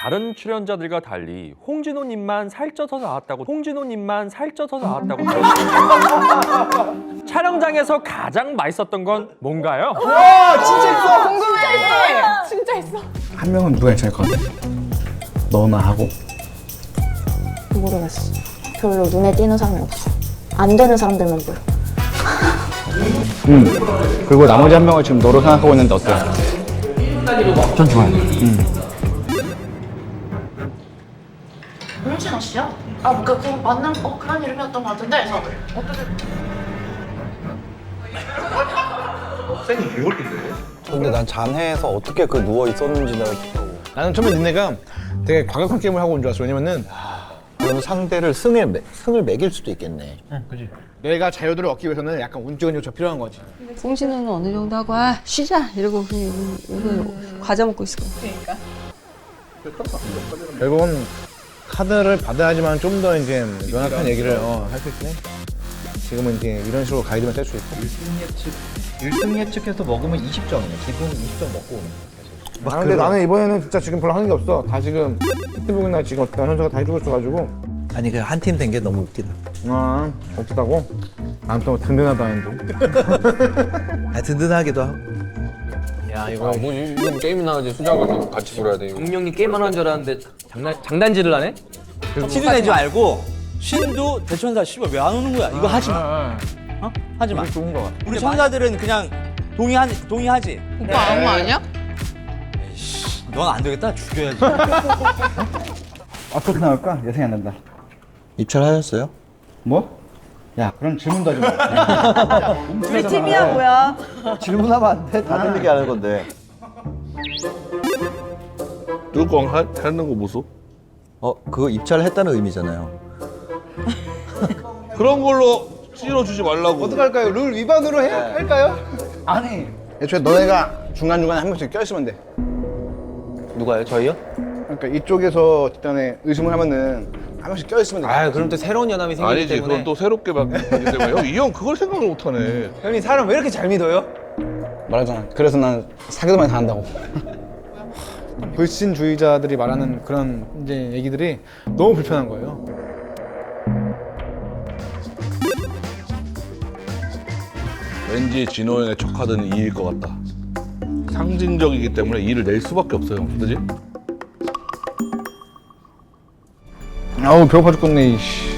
다른 출연자들과 달리 홍진호님만 살쪄서 나왔다고 홍진호님만 살쪄서 나왔다고. 촬영장에서 가장 맛있었던 건 뭔가요? 진짜 있어. 한 명은 누가 괜찮을 것 같아? 너나 하고 모르겠어. 별로 눈에 띄는 사람이 없어. 안 되는 사람들만 보여. 응 그리고 나머지 한 명을 지금 너로 생각하고 있는데 어때? 전 좋아요 홍 씨요? 아, 그, 그 맞는 어, 그런 이름이었던 것 같은데. 그래서 어떻게 근데 난 잔해에서 어떻게 그 누워 있었는지는 나는 처음에 니네가 되게 과격한 게임을 하고 온 줄 알았어. 왜냐면은 그러면 상대를 승을 매, 승을 매길 수도 있겠네. 내가 자유도를 얻기 위해서는 약간 운쪽은 요청 필요한 거지. 홍신호는 어느 정도 하고 아 쉬자 이러고 그냥 이거 과자 먹고 있을 거야. 결국은 카드를 받아야지만 좀 더 이제 명확한 얘기를 어, 할 수 있네. 지금은 이제 이런 식으로 가이드만 뗄수 있고. 1승 예측해서 먹으면 20점이네. 지금 20점 먹고 오는 거야. 아, 근데 나는 이번에는 진짜 지금 별로 하는 게 없어. 다 지금 히트북이 나 지금 어떤 현수가 다 해주고 있어가지고. 아니 그 한 팀 된 게 너무 웃기다. 아, 없다고? 난또 든든하다는데. 아 든든하기도 하고. 야 이거 뭐 이건 게임이나 하지 수작을 같이 불어야 돼 이거. 용령이 게임만 하는 줄 알았는데 장난 장단질을 하네? 티도 내지 말고 신도 대천사 씨발 왜 안 오는 거야? 이거 하지 마. 어? 하지 마. 좋은 거 같아. 우리 천사들은 그냥 동의하 동의하지. 오빠 아무 거 아니야? 넌 안 되겠다. 죽여야지. 어떻게 나올까? 예상이 안 난다 입찰하셨어요? 뭐? 야 그런 질문도 하지 마 우리 팀이야 뭐야? 질문하면 안 돼. 다 들리게 하는 건데. 뚜껑 하, 하는 거 보소. 어, 그거 입찰을 했다는 의미잖아요. 그런 걸로 찔러주지 말라고. 어떡할까요? 룰 위반으로 해, 할까요? 아니 애초에 너네가 중간중간에 한 명씩 껴있으면 돼. 누가요? 저희요? 그러니까 이쪽에서 뒷단에 의심을 하면은 한 명씩 껴있으면 돼. 아 그럼 또 새로운 연합이 생기기 아니지 때문에 그건 또 새롭게 바뀌기 때문에 형, 이형 그걸 생각을 못하네. 형님 사람 왜 이렇게 잘 믿어요? 말하잖아 그래서 난 사기도 많이 당한다고 불신주의자들이 말하는 그런 이제 얘기들이 너무 불편한 거예요. 왠지 진호 형의 첫 카드는 2일 것 같다. 상징적이기 때문에 2를 낼 수밖에 없어요. 그지? 아우 배고파 죽겠네. 이씨.